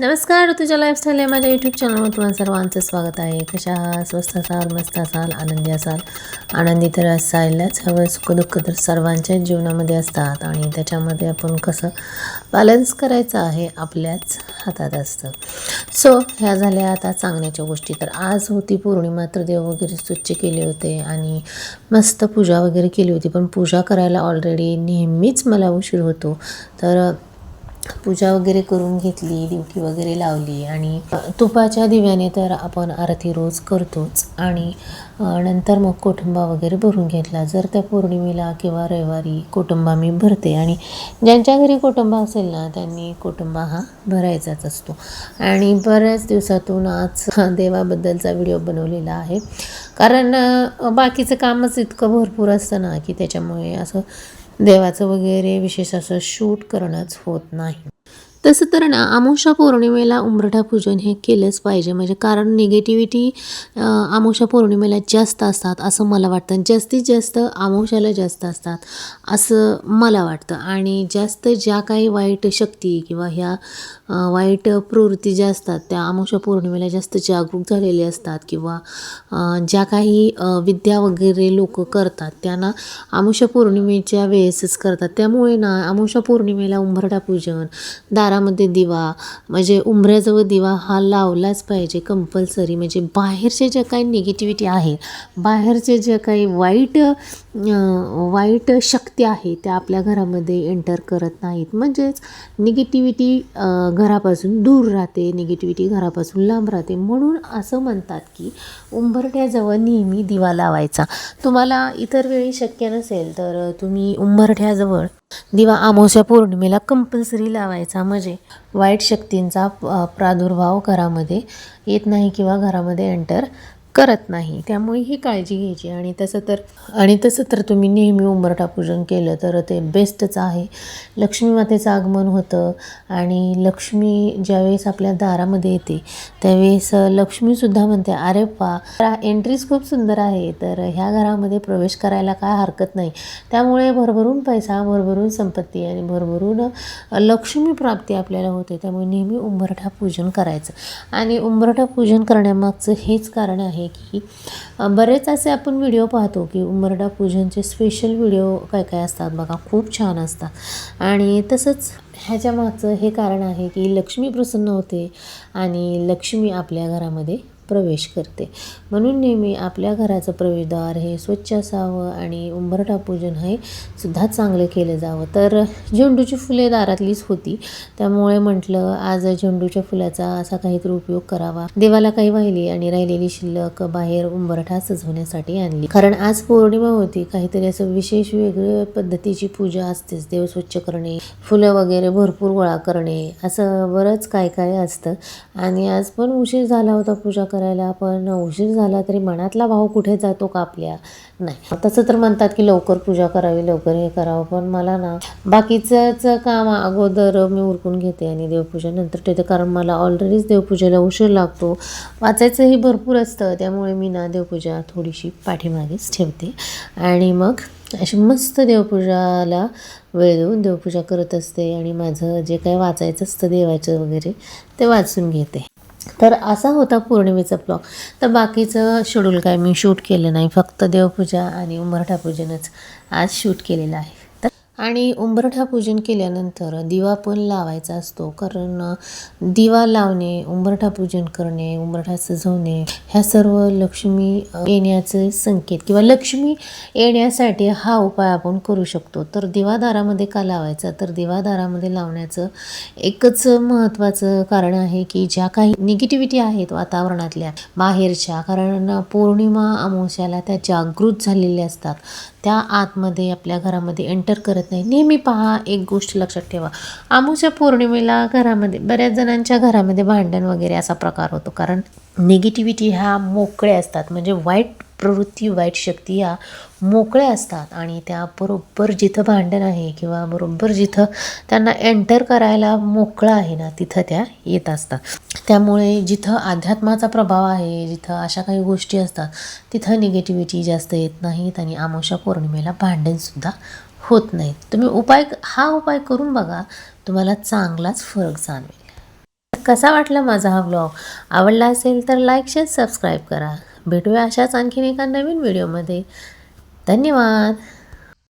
नमस्कार तुझ्या लाईफस्टाईल या माझ्या यूट्यूब चॅनलवर तुम्हाला सर्वांचं स्वागत आहे. कशा आहात? स्वस्त असाल मस्त असाल आनंदी असाल? आनंदी तर असायलाच हवं. सुखदुःख तर सर्वांच्याच जीवनामध्ये असतात आणि त्याच्यामध्ये आपण कसं बॅलन्स करायचं आहे आपल्याच हातात असतं. सो ह्या झाल्या आता सांगण्याच्या गोष्टी. तर आज होती पौर्णिमा तर देव वगैरे स्वच्छ केले होते आणि मस्त पूजा वगैरे केली होती. पण पूजा करायला ऑलरेडी नेहमीच मला उशीर होतो. तर पूजा वगैरे करून घेतली दिवटी वगैरे लावली आणि तुपाच्या दिव्याने तर आपण आरती रोज करतोच आणि नंतर मग कोठंबा वगैरे भरून घेतला. जर त्या पौर्णिमेला किंवा रविवारी कोटंबा मी भरते आणि ज्यांच्या घरी कोटंबा असेल ना त्यांनी कोटंबा हा भरायचाच असतो. आणि बऱ्याच दिवसातून आज देवाबद्दलचा व्हिडिओ बनवलेला आहे. कारण बाकीचं कामच इतकं भरपूर असतं ना की त्याच्यामुळे असं देवाचं वगैरे विशेष असं शूट करणंच होत नाही. तसं तर ना आमोशा पौर्णिमेला उंबरठा पूजन हे केलंच पाहिजे. म्हणजे कारण निगेटिव्हिटी आमोशा पौर्णिमेला जास्त असतात असं मला वाटतं. जास्तीत जास्त आमोशाला जास्त असतात असं मला वाटतं. आणि जास्त ज्या काही वाईट शक्ती किंवा ह्या वाईट प्रवृत्ती ज्या असतात त्या आमोशा पौर्णिमेला जास्त जागरूक झालेले असतात किंवा ज्या काही विद्या वगैरे लोक करतात त्यांना आमोशा पौर्णिमेच्या वेळेसच करतात. त्यामुळे ना आमोशा पौर्णिमेला उंबरठा पूजन दारामध्ये दिवा म्हणजे उंबऱ्याजवळ दिवा हा लावलाच पाहिजे कंपल्सरी म्हणजे बाहेरचे ज्या काही निगेटिव्हिटी आहे बाहेरचे जे काही वाईट वाईट शक्ती आहे त्या आपल्या घरामध्ये एंटर करत नाहीत. म्हणजेच निगेटिव्हिटी घरापासून दूर राहते निगेटिव्हिटी घरापासून लांब राहते. म्हणून असं म्हणतात की उंबरठ्याजवळ नेहमी दिवा लावायचा. तुम्हाला इतर वेळी शक्य नसेल तर तुम्ही उंबरठ्याजवळ दिवा अमावस्या पौर्णिमेला कंपल्सरी लावायचा म्हणजे वाईट शक्तींचा प्रादुर्भाव घरामध्ये येत नाही किंवा घरामध्ये एंटर करत नाही. त्यामुळे ही काळजी घ्यायची. आणि तसं तर आणि तसं तर तुम्ही नेहमी उंबरठा पूजन केलं तर ते बेस्टच आहे. लक्ष्मी मातेचं आगमन होतं आणि लक्ष्मी ज्यावेळेस आपल्या दारामध्ये येते त्यावेळेस लक्ष्मीसुद्धा म्हणते अरे पा एंट्रीज खूप सुंदर आहे. तर ह्या घरामध्ये प्रवेश करायला काय हरकत नाही. त्यामुळे भरभरून पैसा भरभरून संपत्ती आणि भरभरून लक्ष्मी प्राप्ती आपल्याला होते. त्यामुळे नेहमी उंबरठा पूजन करायचं. आणि उंबरठा पूजन करण्यामागचं हेच कारण आहे की. बरेच असे आपण व्हिडिओ पाहतो की उमरडा पूजनचे स्पेशल व्हिडिओ काय काय असतात बघा खूप छान असतात. आणि तसंच ह्याच्या मागचं हे कारण आहे की लक्ष्मी प्रसन्न होते आणि लक्ष्मी आपल्या घरामध्ये प्रवेश करते. म्हणून नेहमी आपल्या घराचं प्रवेशद्वार हे स्वच्छ असावं आणि उंबरठा पूजन हे सुद्धा चांगलं केलं जावं. तर झेंडूची फुले दारातलीच होती. त्यामुळे म्हटलं आज झेंडूच्या फुलाचा असा काहीतरी उपयोग करावा. देवाला काही वाहिली आणि राहिलेली शिल्लक बाहेर उंबरठा सजवण्यासाठी आणली. कारण आज पौर्णिमा होती. काहीतरी असं विशेष वेगळ्या पद्धतीची पूजा असतेच. देव स्वच्छ करणे फुलं वगैरे भरपूर गोळा करणे असं बरंच काय काय असतं. आणि आज पण उशीर झाला होता पूजा करायला पण उशीर झाला तरी मनातला भाव कुठे जातो का आपल्या? नाही. तसं तर म्हणतात की लवकर पूजा करावी लवकर हे करावं. पण मला ना बाकीचंच काम अगोदर मी उरकून घेते आणि देवपूजा. नंतर ठेवते कारण मला ऑलरेडीच देवपूजेला उशीर लागतो. वाचायचंही भरपूर असतं. त्यामुळे मी ना देवपूजा थोडीशी पाठीमागेच ठेवते. आणि मग अशी मस्त देवपूजाला वेळ देऊन देवपूजा करत असते आणि माझं जे काय वाचायचं असतं देवाचं वगैरे ते वाचून घेते. तर असा होता पौर्णिमेचा ब्लॉग तर बाकीचं शेड्यूल काय? मी शूट केलं नाही. फक्त देवपूजा आणि उंबरठा पूजनच आज शूट केलेलं आहे. आणि उंबरठा पूजन केल्यानंतर दिवा पण लावायचा असतो. कारण दिवा लावणे उंबरठा पूजन करणे उंबरठा सजवणे ह्या सर्व लक्ष्मी येण्याचे संकेत किंवा लक्ष्मी येण्यासाठी हा उपाय आपण करू शकतो. तर दिवादारामध्ये का लावायचा? तर दिवादारामध्ये लावण्याचं एकच महत्त्वाचं कारण आहे की ज्या काही निगेटिव्हिटी आहेत वातावरणातल्या बाहेरच्या कारण पौर्णिमा अमावस्याला त्या जागृत झालेल्या असतात. त्या आतमध्ये आपल्या घरामध्ये एंटर करत नाही. नेहमी पहा एक गोष्ट लक्षात ठेवा. अमावस्या पौर्णिमेला घरामध्ये बऱ्याच जणांच्या घरामध्ये भांडण वगैरे असा प्रकार होतो. कारण निगेटिव्हिटी ह्या मोकळ्या असतात. म्हणजे वाईट प्रवृत्ती वाईट शक्ती ह्या मोकळ्या असतात. आणि त्या बरोबर जिथं भांडण आहे किंवा बरोबर जिथं त्यांना एंटर करायला मोकळं आहे ना तिथं त्या येत असतात. त्यामुळे जिथं अध्यात्माचा प्रभाव आहे जिथं अशा काही गोष्टी असतात तिथं निगेटिव्हिटी जास्त येत नाहीत आणि आमोशा पौर्णिमेला भांडणसुद्धा होत नाहीत. तुम्ही उपाय हा उपाय करून बघा तुम्हाला चांगलाच फरक जाणवेल. कसा वाटला माझा हा ब्लॉग आवडला असेल तर लाईक शेअर सबस्क्राईब करा. भेटूया अशाच आणखीन एका नवीन व्हिडिओमध्ये धन्यवाद!